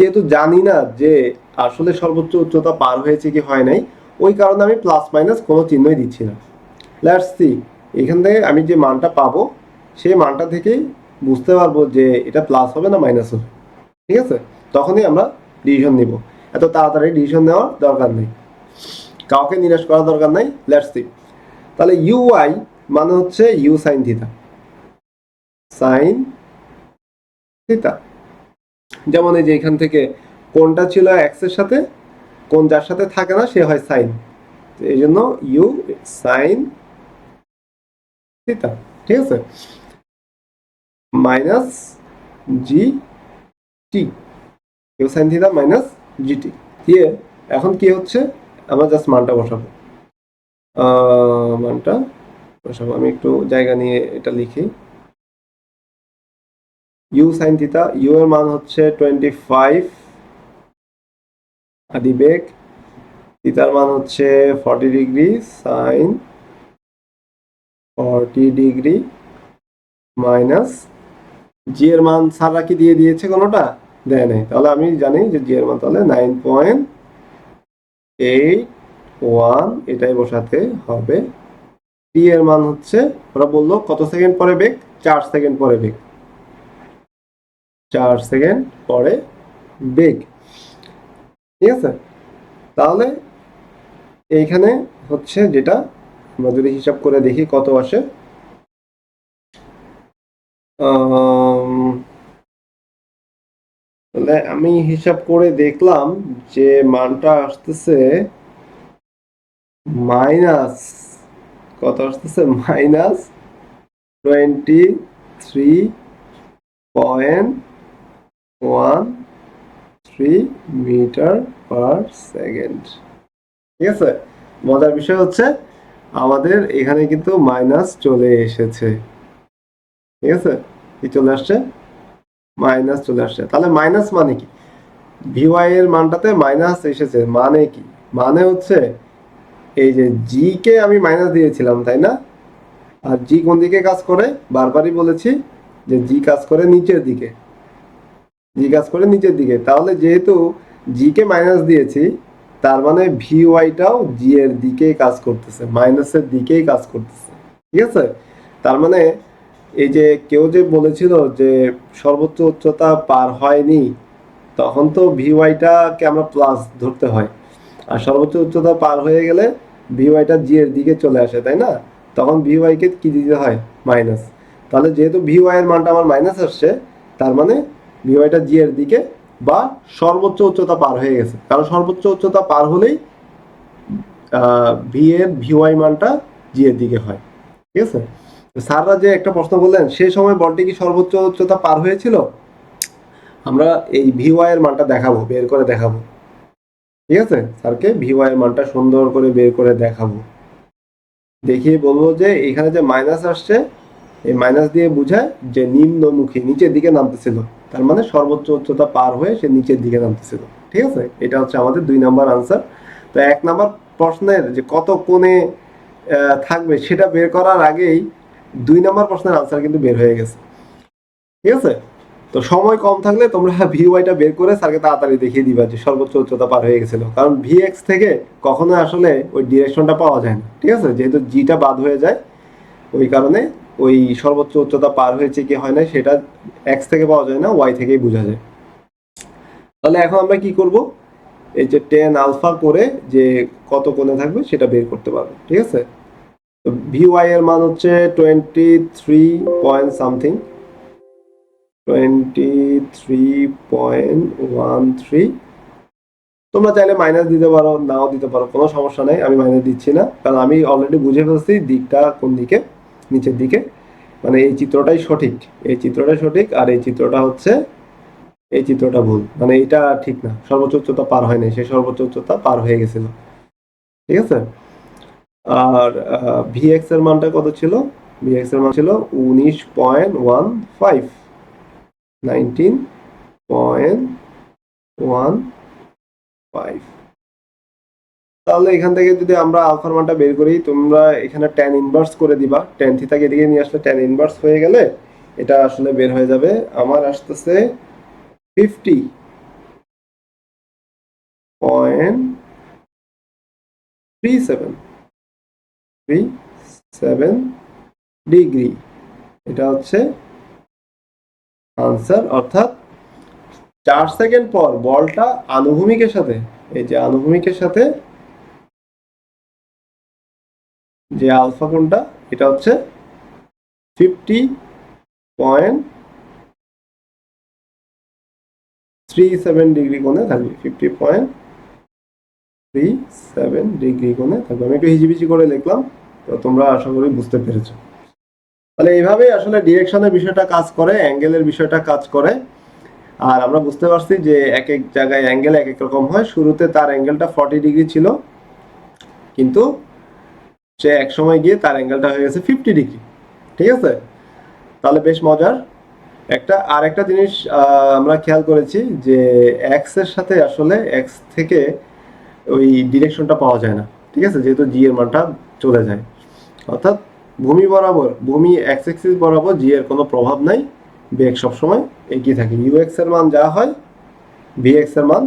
যেহেতু জানি না যে আসলে সর্বোচ্চ উচ্চতা পার হয়েছে কি হয় নাই, ওই কারণে আমি প্লাস মাইনাস কোনো চিহ্নই দিচ্ছি না। লেটস সি এখান থেকে আমি যে মানটা পাবো, সেই মানটা থেকেই বুঝতে পারব যে এটা প্লাস হবে না মাইনাস হবে। ঠিক আছে? তখনই আমরা ডিসিশন নিব। এত তাড়াতাড়ি ডিসিশন নেওয়ার দরকার নেই। কাউকে নিরাশ করার দরকার নাই। লেটস সি তাহলে ইউআই মানে হচ্ছে U sine theta sine theta যেমন এই যে এখান থেকে কোনটা ছিল এক্সের সাথে, কোন যার সাথে থাকে না, সে হয় সাইন এই জন্য ইউ সাইন থিতা ঠিক আছে? Minus G T U sine theta minus G T দিয়ে এখন কি হচ্ছে? আমরা জাস্ট মানটা বসাবো। মানটা বসাবো। আমি একটু জায়গা নিয়ে এটা লিখি। ইউ সাইন থিতা ইউ এর মান হচ্ছে টোয়েন্টি ফাইভ আদি বেগ থিতার মান হচ্ছে forty degree sine forty degree minus G এর মান সারা কি দিয়ে দিয়েছে কোনোটা? দেয় নাই। তাহলে আমি জানি যে জি এর মান তাহলে নাইন পয়েন্ট এইট ওয়ান এটাই বসাতে হবে। টি এর মান হচ্ছে, ওরা বলল কত সেকেন্ড পরে বেগ? চার সেকেন্ড পরে বেগ। চার সেকেন্ড পরে বেগ। ঠিক আছে? তাহলে এইখানে হচ্ছে যেটা আমরা যদি হিসাব করে দেখি কত আসে? তাহলে আমি হিসাব করে দেখলাম যে মানটা আসতেছে মাইনাস, কত আসতেছে? Minus twenty three point one three metre per second ঠিক আছে? মজার বিষয় হচ্ছে, আমাদের এখানে কিন্তু মাইনাস চলে এসেছে। ঠিক আছে? কি চলে আসছে? মাইনাস চলে আসছে। তাহলে মাইনাস মানে কি? ভিওয়াই এর মানটাতে মাইনাস এসেছে। মানে কি? মানে হচ্ছে, এই যে জি কে আমি মাইনাস দিয়েছিলাম, তাই না? আর জি কোন দিকে কাজ করে? বারবারই বলেছি যে জি কাজ করে নিচের দিকে। জি কাজ করে নিচের দিকে। তাহলে যেহেতু জি কে মাইনাস দিয়েছি, তার মানে ভি ওয়াইটাও জি এর দিকেই কাজ করতেছে মাইনাসের দিকেই কাজ করতেছে। ঠিক আছে? তার মানে এই যে কেউ যে বলেছিল যে সর্বোচ্চ উচ্চতা পার হয়নি, তখন তো ভি ওয়াইটাকে আমরা প্লাস ধরতে হয়। আর সর্বোচ্চ উচ্চতা পার হয়ে গেলে ভি ওয়াইটা জি এর দিকে চলে আসে, তাই না? তখন ভি ওয়াইকে কি দিতে হয়? মাইনাস তাহলে যেহেতু ভি ওয়াই এর মানটা আমার মাইনাস আসছে, তার মানে ভি ওয়াইটা জি এর দিকে বা সর্বোচ্চ উচ্চতা পার হয়ে গেছে। কারণ সর্বোচ্চ উচ্চতা পার হলেই ভি এর ভি ওয়াই মানটা জি এর দিকে হয়। ঠিক আছে? স্যাররা যে একটা প্রশ্ন বললেন সেই সময় বলটি কি সর্বোচ্চ উচ্চতা পার হয়েছিল? আমরা এই ভি ওয়াই এর মানটা দেখাবো, বের করে দেখাবো। ঠিক আছে? স্যারকে ভি ওয়াই এর মানটা সুন্দর করে বের করে দেখাবো। দেখিয়ে বলব যে এখানে যে মাইনাস আসছে, এই মাইনাস দিয়ে বুঝায় যে নিম্নমুখী, নিচের দিকে নামতেছিল। তার মানে সর্বোচ্চ উচ্চতা পার হয়ে সে নিচের দিকে নামতেছিল ঠিক আছে? এটা হচ্ছে আমাদের দুই নাম্বার আনসার তো এক নাম্বার প্রশ্নের যে কত কোণে থাকবে সেটা বের করার আগেই দুই নাম্বার প্রশ্নের আনসার কিন্তু বের হয়ে গেছে। ঠিক আছে? তো সময় কম থাকলে তোমরা ভি ওয়াইটা বের করে স্যারকে তাড়াতাড়ি দেখিয়ে দিবা যে সর্বোচ্চ উচ্চতা পার হয়ে গেছিল। কারণ ভি এক্স থেকে কখনো আসলে ওই ডিরেকশনটা পাওয়া যায় না। ঠিক আছে? যেহেতু জিটা বাদ হয়ে যায়, ওই কারণে ওই সর্বোচ্চ উচ্চতা পার হয়েছে কি হয় না সেটা এক্স থেকে পাওয়া যায় না ওয়াই থেকেই বোঝা যায়। তাহলে এখন আমরা কি করব? এই যে টেন আলফা করে যে কত কোণে থাকবে, সেটা বের করতে পারব, ঠিক আছে? ভি ওয়াই এর মান হচ্ছে twenty three point something twenty three point one three তোমরা চাইলে মাইনাস দিতে পারো, নাও দিতে পারো, কোনো সমস্যা নেই, আমি মাইনাস দিচ্ছি না। কারণ আমি অলরেডি বুঝে ফেলছি দিকটা কোন দিকে। নিচের দিকে। মানে এই চিত্রটাই সঠিক। এই চিত্রটাই সঠিক আর এই চিত্রটা হচ্ছে, এই চিত্রটা ভুল। মানে এটা ঠিক না। সর্বোচ্চ উচ্চতা পার হয়নি সে সর্বোচ্চ উচ্চতা পার হয়ে গেছিল। ঠিক আছে? আর ভিএক্স এর মানটা কত ছিল? ভিএক্স এর মান ছিল উনিশ point one five. Nineteen point one five. তাহলে এখান থেকে যদি আমরা আলফার মানটা বের করি, তোমরা এখানে ট্যান ইনভার্স করে দিবা। ট্যান থিতাকে এদিকে নিয়ে আসলে ট্যান ইনভার্স হয়ে গেলে এটা আসলে বের হয়ে যাবে। আমার আসতেছে fifty point three seven three seven degree এটা হচ্ছে আনসার অর্থাৎ চার সেকেন্ড পর বলটা আনুভূমিকের সাথে, এই যে আনুভূমিকের সাথে যে আলফা কোণটা এটা হচ্ছে fifty point three seven degree কোণে থাকবে। Fifty point three seven degree কোণে থাকবে। আমি একটু হিজিবিজি করে লিখলাম, তো তোমরা আশা করি বুঝতে পেরেছ। তাহলে এইভাবেই আসলে ডিরেকশনের বিষয়টা কাজ করে অ্যাঙ্গেলের বিষয়টা কাজ করে। আর আমরা বুঝতে পারছি যে এক এক জায়গায় অ্যাঙ্গেল এক এক রকম হয়। শুরুতে তার অ্যাঙ্গেলটা ফর্টি ডিগ্রি ছিল, কিন্তু সে এক সময় গিয়ে তার অ্যাঙ্গেলটা হয়ে গেছে ফিফটি ডিগ্রি ঠিক আছে? তাহলে বেশ মজার। একটা আর একটা জিনিস আমরা খেয়াল করেছি যে এক্সের সাথে আসলে এক্স থেকে ওই ডিরেকশনটা পাওয়া যায় না, ঠিক আছে? যেহেতু জি এর মানটা চলে যায়। অর্থাৎ ভূমি বরাবর, ভূমি এক্স এক্সিস বরাবর জি এর কোনো প্রভাব নাই। বেগ সবসময় এগিয়ে থাকে। ইউ এক্সের মান যা হয় ভি এক্সের মান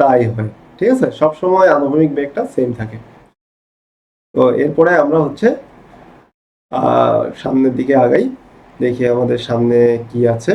তাই হয়, ঠিক আছে? সবসময় আনুভূমিক বেগটা সেম থাকে। তো এরপরে আমরা হচ্ছে সামনের দিকে আগাই দেখি আমাদের সামনে কি আছে।